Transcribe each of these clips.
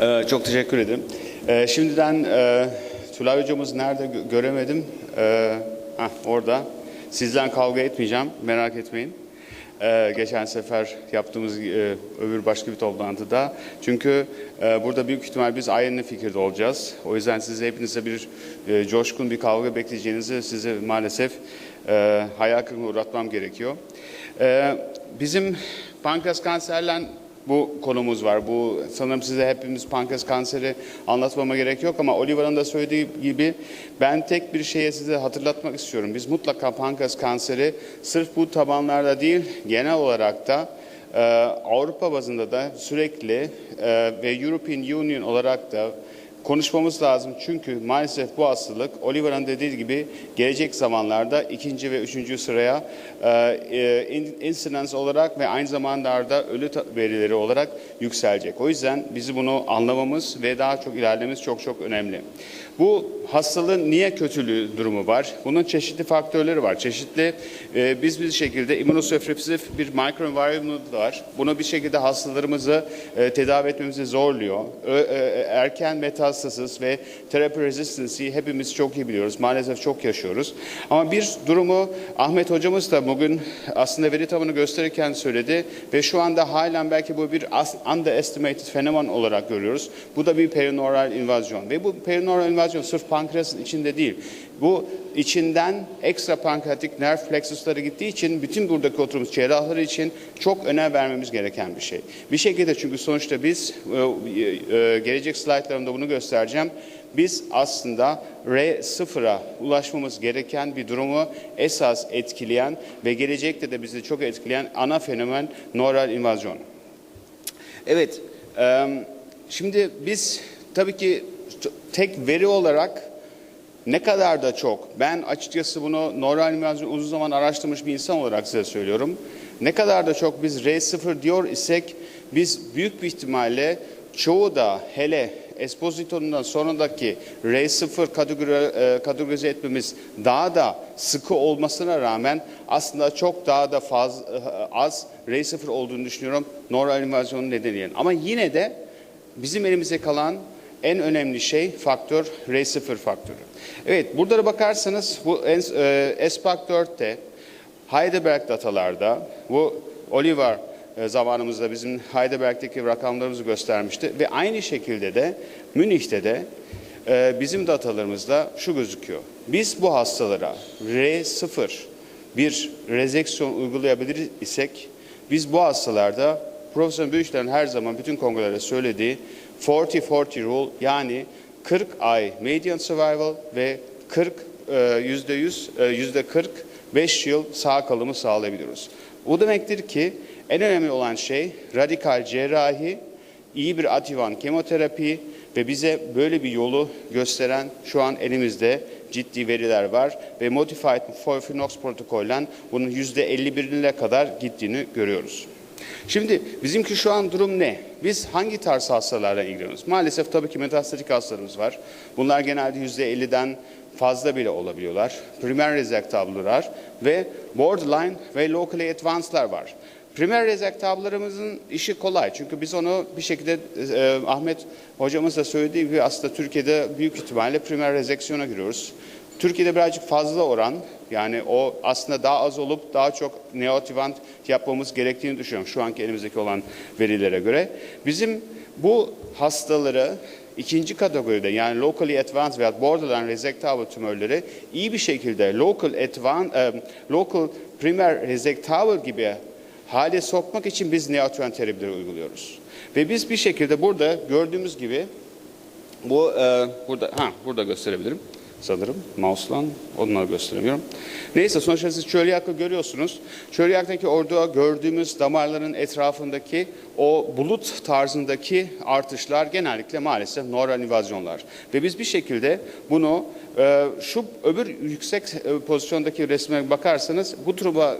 Ee, çok teşekkür ederim. Ee, şimdiden e, Tülay hocamız nerede gö- göremedim. Ee, heh, orada. Sizden kavga etmeyeceğim, merak etmeyin. Geçen sefer yaptığımız e, öbür başka bir toplantıda. Çünkü e, burada büyük ihtimal biz aynı fikirde olacağız. O yüzden size hepinize bir coşkun bir kavga bekleyeceğinizi size maalesef hayal kırıklığına uğratmam gerekiyor. Bizim pankreas kanserle bu konumuz var. Bu sanırım size hepimiz pankreas kanseri anlatmama gerek yok ama Oliver'ın da söylediği gibi ben tek bir şeye size hatırlatmak istiyorum. Biz mutlaka pankreas kanseri sırf bu tabanlarda değil genel olarak da e, Avrupa bazında da sürekli e, ve European Union olarak da konuşmamız lazım. Çünkü maalesef bu hastalık Oliver'ın dediği gibi gelecek zamanlarda ikinci ve üçüncü sıraya e, e, in- incidence olarak ve aynı zamanlarda ölü ta- verileri olarak yükselecek. O yüzden bizi bunu anlamamız ve daha çok ilerlememiz çok çok önemli. Bu hastalığın niye kötülüğü durumu var? Bunun çeşitli faktörleri var. Çeşitli e, biz bir şekilde immünosuppressif bir microenvironment var. Bunu bir şekilde hastalarımızı e, tedavi etmemizi zorluyor. Ö- e, erken metastasis ve terapi resistance'i hepimiz çok iyi biliyoruz. Maalesef çok yaşıyoruz. Ama bir durumu Ahmet hocamız da bugün aslında veri tabanı gösterirken söyledi ve şu anda halen belki bu bir underestimated fenomen olarak görüyoruz. Bu da bir perineural invazyon ve bu perineural invazyon sırf pankreasın içinde değil. Bu içinden ekstra pankreatik nerv plexusları gittiği için bütün buradaki oturumuz cerrahları için çok önem vermemiz gereken bir şey. Bir şekilde çünkü sonuçta biz e, e, gelecek slaytlarımda bunu göstereceğim. Biz aslında R0'a ulaşmamız gereken bir durumu esas etkileyen ve gelecekte de bizi çok etkileyen ana fenomen nöral invazyon. Evet, şimdi biz tabii ki tek veri olarak ne kadar da çok, ben açıkçası bunu nöral invazyon uzun zaman araştırmış bir insan olarak size söylüyorum. Ne kadar da çok biz R0 diyor isek, biz büyük bir ihtimalle çoğu da hele Esposito'nun sonraki R0 kategori, e, kategorize etmemiz daha da sıkı olmasına rağmen aslında çok daha da faz, e, az R0 olduğunu düşünüyorum nöral invazyonun nedeniyle. Ama yine de bizim elimize kalan en önemli şey faktör R0 faktörü. Evet burada da bakarsanız bu e, SPAC 4'te Heidelberg datalarda bu Oliver e, zamanımızda bizim Heidelberg'deki rakamlarımızı göstermişti ve aynı şekilde de Münih'te de e, bizim datalarımızda şu gözüküyor. Biz bu hastalara R0 bir rezeksiyon uygulayabilir isek biz bu hastalarda Profesör Büyükler'in her zaman bütün kongrelerde söylediği 40-40 rule yani 40 ay median survival ve 40 e, yüzde yüz e, yüzde 45 yıl sağ kalımı sağlayabiliyoruz. Bu demektir ki en önemli olan şey radikal cerrahi, iyi bir adjuvan kemoterapi ve bize böyle bir yolu gösteren şu an elimizde ciddi veriler var ve Modified Folfinox protokollen bunun yüzde 51'ine kadar gittiğini görüyoruz. Şimdi bizimki şu an durum ne? Biz hangi tarz hastalarla ilgileniyoruz? Maalesef tabii ki metastatik hastalarımız var. Bunlar genelde yüzde 50'den fazla bile olabiliyorlar. Primer rezektablılar ve borderline ve locally advanced'lar var. Primer rezektablarımızın işi kolay. Çünkü biz onu bir şekilde e, Ahmet hocamız da söylediği gibi aslında Türkiye'de büyük ihtimalle primer rezeksiyona giriyoruz. Türkiye'de birazcık fazla oran yani o aslında daha az olup daha çok neoadjuvant yapmamız gerektiğini düşünüyorum şu anki elimizdeki olan verilere göre. Bizim bu hastaları ikinci kategoride yani locally advanced veya borderline resectable tümörleri iyi bir şekilde local advanced, local primer resectable gibi hale sokmak için biz neoadjuvant terapileri uyguluyoruz. Ve biz bir şekilde burada gördüğümüz gibi bu e, burada ha burada gösterebilirim sanırım. Mouse'la onları gösteremiyorum. Neyse sonuçta siz çölyakı görüyorsunuz. Çölyaktaki orada gördüğümüz damarların etrafındaki o bulut tarzındaki artışlar genellikle maalesef nöral invazyonlar. Ve biz bir şekilde bunu e, şu öbür yüksek e, pozisyondaki resme bakarsanız bu duruma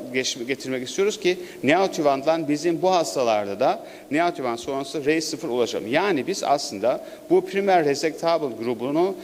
getirmek istiyoruz ki neoadjuvantla bizim bu hastalarda da neoadjuvant sonrası R0 ulaşalım. Yani biz aslında bu primer resectable grubunu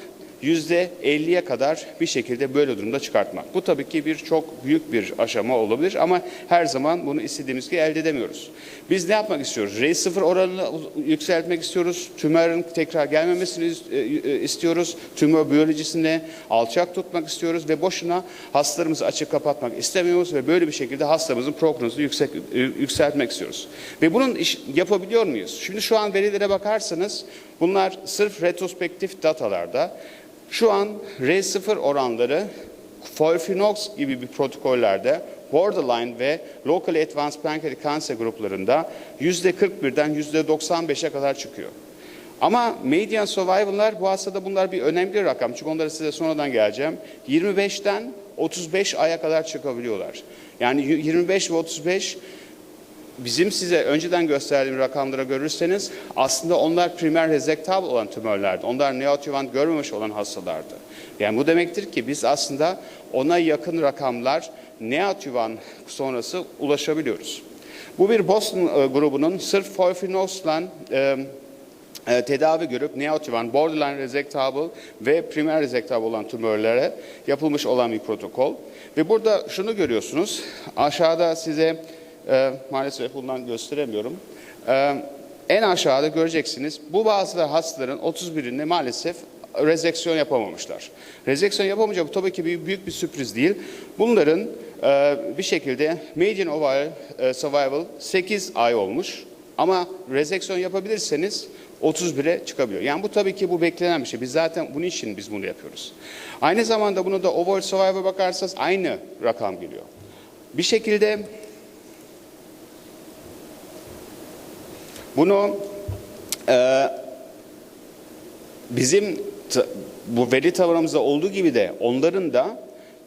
%50'ye kadar bir şekilde böyle durumda çıkartmak. Bu tabii ki bir çok büyük bir aşama olabilir ama her zaman bunu istediğimiz gibi elde edemiyoruz. Biz ne yapmak istiyoruz? R0 oranını yükseltmek istiyoruz. Tümörün tekrar gelmemesini e, e, istiyoruz. Tümör biyolojisini alçak tutmak istiyoruz ve boşuna hastalarımızı açık kapatmak istemiyoruz ve böyle bir şekilde hastamızın prognozunu yüksek, e, yükseltmek istiyoruz. Ve bunun iş, yapabiliyor muyuz? Şimdi şu an verilere bakarsanız bunlar sırf retrospektif datalarda şu an R0 oranları Folfinox gibi bir protokollerde borderline ve locally advanced pancreatic cancer gruplarında %41'den %95'e kadar çıkıyor. Ama median survival'lar bu hastada bunlar bir önemli rakam. Çünkü onları size sonradan geleceğim. 25'ten 35 aya kadar çıkabiliyorlar. Yani 25 ve 35 bizim size önceden gösterdiğim rakamlara görürseniz aslında onlar primer rezektabl olan tümörlerdi. Onlar neoadjuvant görmemiş olan hastalardı. Yani bu demektir ki biz aslında ona yakın rakamlar neoadjuvant sonrası ulaşabiliyoruz. Bu bir Boston e, grubunun sırf Folfinos'la e, e, tedavi görüp neoadjuvant, borderline resectable ve primer resectable olan tümörlere yapılmış olan bir protokol. Ve burada şunu görüyorsunuz. Aşağıda size e, maalesef bundan gösteremiyorum. E, en aşağıda göreceksiniz. Bu bazı hastaların 31'inde maalesef rezeksiyon yapamamışlar. Rezeksiyon yapamayınca bu tabii ki bir, büyük bir sürpriz değil. Bunların e, bir şekilde median overall e, survival 8 ay olmuş. Ama rezeksiyon yapabilirseniz 31'e çıkabiliyor. Yani bu tabii ki bu beklenen bir şey. Biz zaten bunun için biz bunu yapıyoruz. Aynı zamanda bunu da overall survival bakarsanız aynı rakam geliyor. Bir şekilde bunu e, bizim bu veri tabanımızda olduğu gibi de onların da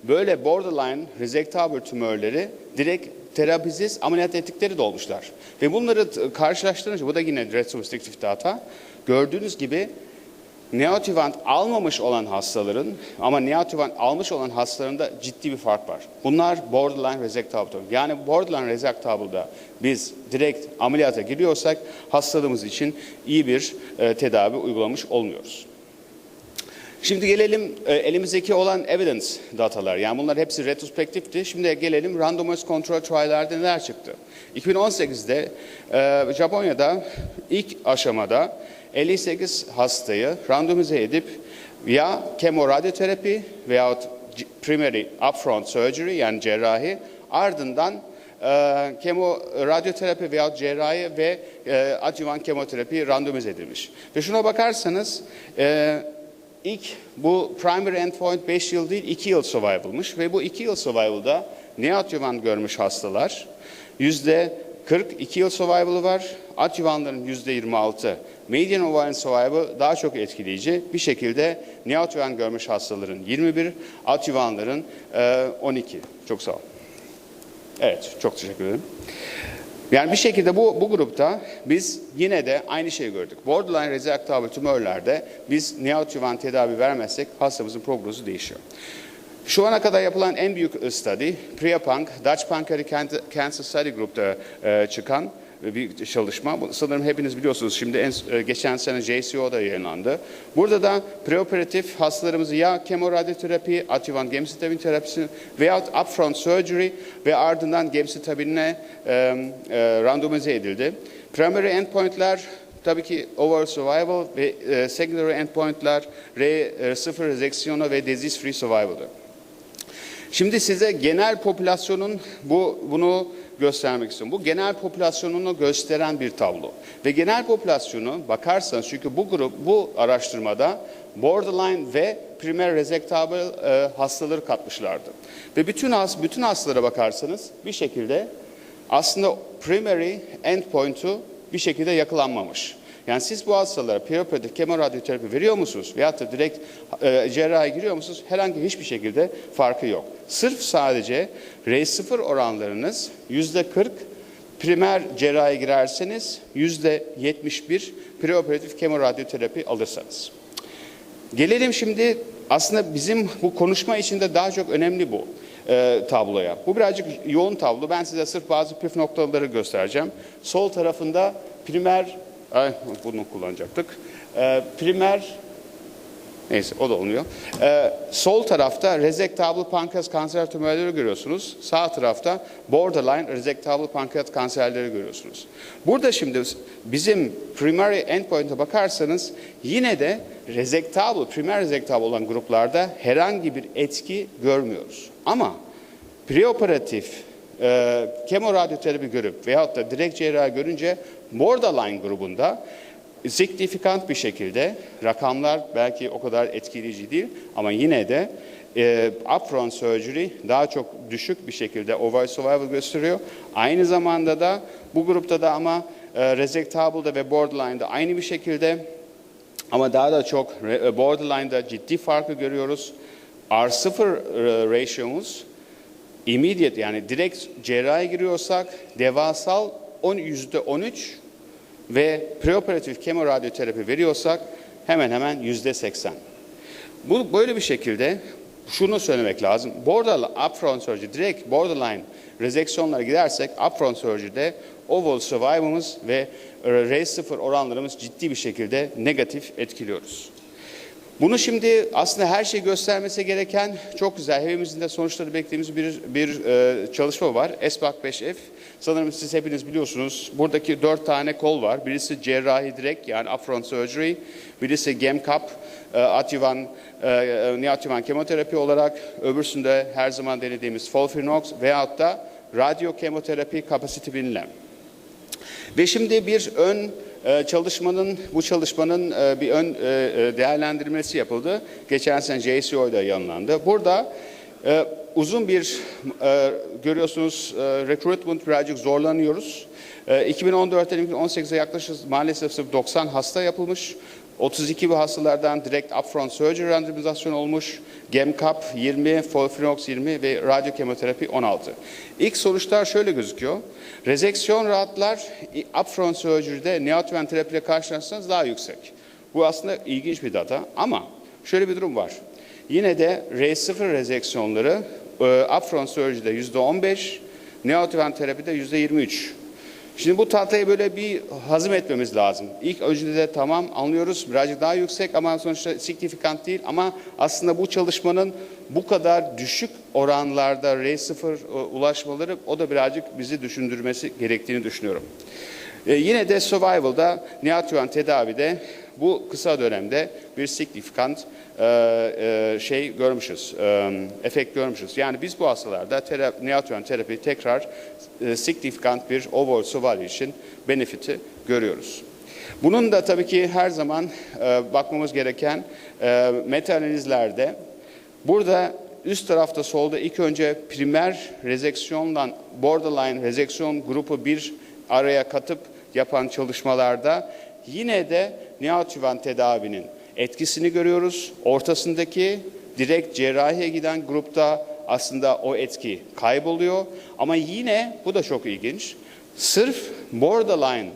böyle borderline resectable tümörleri direkt terapisiz ameliyat ettikleri de olmuşlar. Ve bunları karşılaştırınca bu da yine retrospektif data. Gördüğünüz gibi neoadjuvant almamış olan hastaların ama neoadjuvant almış olan hastalarında ciddi bir fark var. Bunlar borderline resectable. Yani borderline resectable'da biz direkt ameliyata giriyorsak hastalığımız için iyi bir e, tedavi uygulamış olmuyoruz. Şimdi gelelim e, elimizdeki olan evidence datalar. Yani bunlar hepsi retrospektifti. Şimdi gelelim randomized control trial'larda neler çıktı. 2018'de e, Japonya'da ilk aşamada 58 hastayı randomize edip ya kemoradyoterapi veyahut primary upfront surgery yani cerrahi ardından e, kemo radyoterapi veyahut cerrahi ve e, adjuvan kemoterapi randomize edilmiş. Ve şuna bakarsanız e, İlk bu primary endpoint 5 yıl değil 2 yıl survival'mış ve bu 2 yıl survival'da neoadjuvant görmüş hastalar yüzde 42 yıl survival'ı var. Adjuvanların yüzde 26. Median ovarian survival daha çok etkileyici. Bir şekilde neoadjuvant görmüş hastaların 21, adjuvanların e, 12. Çok sağ ol. Evet, çok teşekkür ederim. Yani bir şekilde bu, bu grupta biz yine de aynı şeyi gördük. Borderline resectable tümörlerde biz neoadjuvant tedavi vermezsek hastamızın prognozu değişiyor. Şu ana kadar yapılan en büyük study, PRIAPANC, Dutch Pancreatic Can- Cancer Study Group'ta e, çıkan bir çalışma. Sanırım hepiniz biliyorsunuz şimdi en, e, geçen sene JCO'da yayınlandı. Burada da preoperatif hastalarımızı ya kemoradyoterapi, adjuvant gemcitabine terapisi veyahut upfront surgery ve ardından gemcitabine e, e, randomize edildi. Primary endpointler tabii ki overall survival ve e, secondary endpointler R0 rezeksiyonu ve disease free survival'dı. Şimdi size genel popülasyonun bu bunu göstermek istiyorum. Bu genel popülasyonunu gösteren bir tablo. Ve genel popülasyonu bakarsanız çünkü bu grup bu araştırmada borderline ve primer resectable e, hastaları katmışlardı. Ve bütün has, bütün hastalara bakarsanız bir şekilde aslında primary endpoint'u bir şekilde yakalanmamış. Yani siz bu hastalara perioperatif kemoradyoterapi veriyor musunuz? Veyahut da direkt e, cerrahi giriyor musunuz? Herhangi hiçbir şekilde farkı yok. Sırf sadece R0 oranlarınız yüzde 40, primer cerrahi girerseniz yüzde 71 preoperatif kemoradyoterapi alırsanız. Gelelim şimdi aslında bizim bu konuşma içinde daha çok önemli bu e, tabloya. Bu birazcık yoğun tablo. Ben size sırf bazı püf noktaları göstereceğim. Sol tarafında primer, bunu kullanacaktık. E, primer Neyse o da olmuyor. Ee, sol tarafta resectable pankreas kanser tümörleri görüyorsunuz. Sağ tarafta borderline resectable pankreas kanserleri görüyorsunuz. Burada şimdi bizim primary endpoint'a bakarsanız yine de resectable, primer resectable olan gruplarda herhangi bir etki görmüyoruz. Ama preoperatif e, kemoradyoterapi görüp veyahut da direkt cerrahi görünce borderline grubunda signifikant bir şekilde rakamlar belki o kadar etkileyici değil ama yine de e, upfront surgery daha çok düşük bir şekilde overall survival gösteriyor. Aynı zamanda da bu grupta da ama e, resectable'da ve borderline'da aynı bir şekilde ama daha da çok re- borderline'da ciddi farkı görüyoruz. R0 e, ratio'muz immediate yani direkt cerrahi giriyorsak devasal 10 yüzde 13 ve preoperatif kemoradyoterapi veriyorsak hemen hemen yüzde 80. Bu böyle bir şekilde şunu söylemek lazım. Borderline upfront surgery direkt borderline rezeksiyonlara gidersek upfront surgery'de overall survival'ımız ve R0 oranlarımız ciddi bir şekilde negatif etkiliyoruz. Bunu şimdi aslında her şey göstermesi gereken çok güzel. Hepimizin de sonuçları beklediğimiz bir, bir e, çalışma var. SBAC 5F. Sanırım siz hepiniz biliyorsunuz. Buradaki dört tane kol var. Birisi cerrahi direkt yani upfront surgery. Birisi GEMCAP, e, adjuvan, e, e, neoadjuvan kemoterapi olarak. Öbürsünde her zaman denediğimiz FOLFIRINOX veyahut da radyo kemoterapi kapasite binilen. Ve şimdi bir ön çalışmanın, bu çalışmanın e, bir ön e, e, değerlendirmesi yapıldı. Geçen sene JCO'da yayınlandı. Burada uzun bir, görüyorsunuz recruitment birazcık zorlanıyoruz. E, 2014'ten 2018'e yaklaşık maalesef sırf 90 hasta yapılmış. 32 bu hastalardan direkt upfront surgery randomizasyonu olmuş. GEMCAP 20, FOLFIRINOX 20 ve radyo kemoterapi 16. İlk sonuçlar şöyle gözüküyor. Rezeksiyon rahatlar upfront surgery'de neoadjuvant terapiyle karşılaşırsanız daha yüksek. Bu aslında ilginç bir data ama şöyle bir durum var. Yine de R0 rezeksiyonları e, upfront surgery'de %15, neoadjuvant terapide %23. Şimdi bu tahtayı böyle bir hazım etmemiz lazım. İlk öncede de tamam anlıyoruz birazcık daha yüksek ama sonuçta signifikant değil. Ama aslında bu çalışmanın bu kadar düşük oranlarda R0 e, ulaşmaları o da birazcık bizi düşündürmesi gerektiğini düşünüyorum. E, yine de survival'da neoadjuvant tedavide bu kısa dönemde bir signifikant e, e, şey görmüşüz, e, efekt görmüşüz. Yani biz bu hastalarda terapi, neoadjuvant terapi tekrar e, signifikant bir overall survival için benefiti görüyoruz. Bunun da tabii ki her zaman e, bakmamız gereken e, meta-analizlerde burada üst tarafta solda ilk önce primer rezeksiyondan borderline rezeksiyon grubu bir araya katıp yapan çalışmalarda yine de neoadjuvant tedavinin etkisini görüyoruz. Ortasındaki direkt cerrahiye giden grupta aslında o etki kayboluyor. Ama yine bu da çok ilginç. Sırf borderline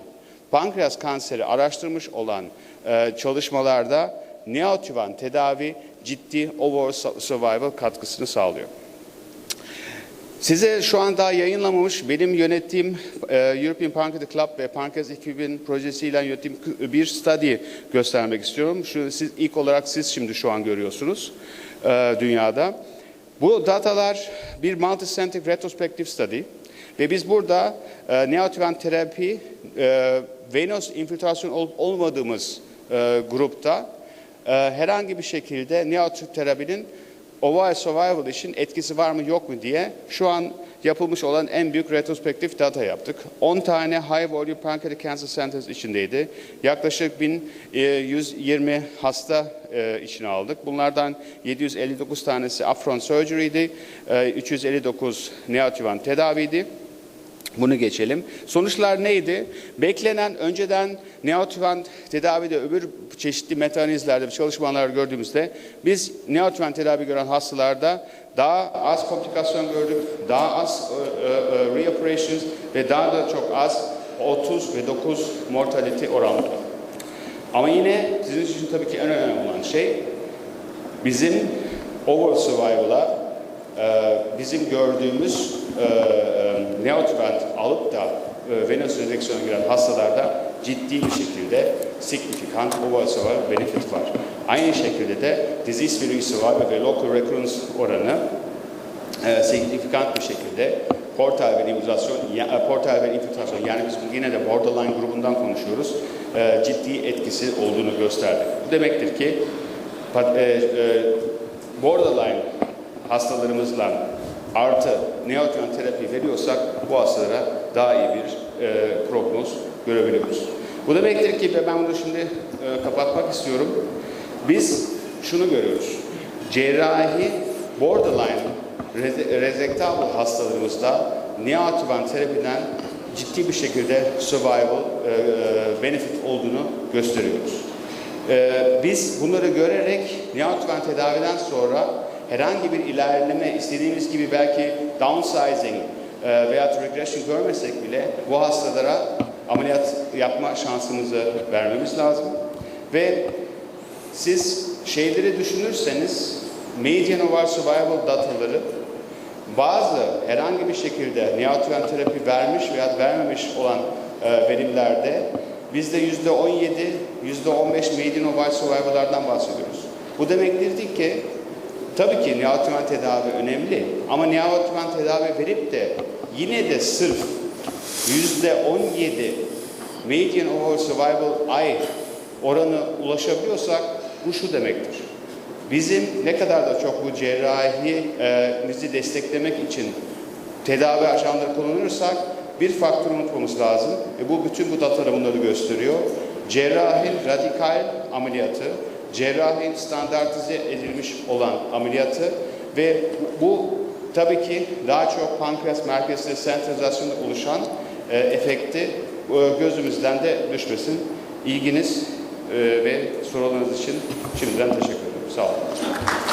pankreas kanseri araştırmış olan e, çalışmalarda neoadjuvant tedavi ciddi overall survival katkısını sağlıyor. Size şu an daha yayınlamamış benim yönettiğim e, European Pancreatic Club ve Pancreas 2000 projesiyle yönettiğim bir study göstermek istiyorum. Şu, siz, ilk olarak siz şimdi şu an görüyorsunuz e, dünyada. Bu datalar bir multicentric retrospective study ve biz burada e, neoadjuvant terapi e, venöz infiltrasyon olup olmadığımız e, grupta e, herhangi bir şekilde neoadjuvant overall survival için etkisi var mı yok mu diye şu an yapılmış olan en büyük retrospektif data yaptık. 10 tane high volume pancreatic cancer centers içindeydi. Yaklaşık 1120 hasta e, içine aldık. Bunlardan 759 tanesi upfront surgery'di, e, 359 neoadjuvant tedaviydi. Bunu geçelim. Sonuçlar neydi? Beklenen önceden neoadjuvant tedavide öbür çeşitli metanizlerde çalışmalar gördüğümüzde biz neoadjuvant tedavi gören hastalarda daha az komplikasyon gördük, daha az e, e, reoperations ve daha da çok az 30 ve 9 mortality oranları. Ama yine sizin için tabii ki en önemli olan şey bizim overall survival'a e, bizim gördüğümüz e, e, neoadjuvant alıp da e, venöz rezeksiyona giren hastalarda ciddi bir şekilde significant overall survival benefit var. Aynı şekilde de disease free survival ve local recurrence oranı e, signifikant bir şekilde portal ve immunizasyon, ya- e, portal ve infiltrasyon yani biz yine de borderline grubundan konuşuyoruz. e, ciddi etkisi olduğunu gösterdi. Bu demektir ki e, e, borderline hastalarımızla artı neoadjuvant terapi veriyorsak bu hastalara daha iyi bir e, prognoz görebiliyoruz. Bu demektir ki ben bunu şimdi e, kapatmak istiyorum. Biz şunu görüyoruz. Cerrahi borderline reze- resectable hastalarımızda neoadjuvant terapiden ciddi bir şekilde survival e, e, benefit olduğunu gösteriyoruz. Ee, biz bunları görerek neoadjuvant tedaviden sonra herhangi bir ilerleme, istediğimiz gibi belki downsizing e, veya regression görmesek bile bu hastalara ameliyat yapma şansımızı vermemiz lazım. Ve siz şeyleri düşünürseniz median overall survival dataları bazı herhangi bir şekilde neoadjuvant terapi vermiş veya vermemiş olan e, verimlerde bizde yüzde 17, yüzde 15 median overall survival'lardan bahsediyoruz. Bu demektir ki tabii ki neoadjuvant tedavi önemli ama neoadjuvant tedavi verip de yine de sırf yüzde 17 median overall survival ay oranı ulaşabiliyorsak bu şu demektir. Bizim ne kadar da çok bu cerrahimizi desteklemek için tedavi ajanları kullanırsak bir faktör unutmamız lazım. E bu bütün bu datalar bunları gösteriyor. Cerrahin radikal ameliyatı, cerrahin standartize edilmiş olan ameliyatı ve bu tabii ki daha çok pankreas merkezinde sentralizasyonda oluşan e, efekti e, gözümüzden de düşmesin. İlginiz e, ve sorularınız için şimdiden teşekkür ederim. Sağ olun.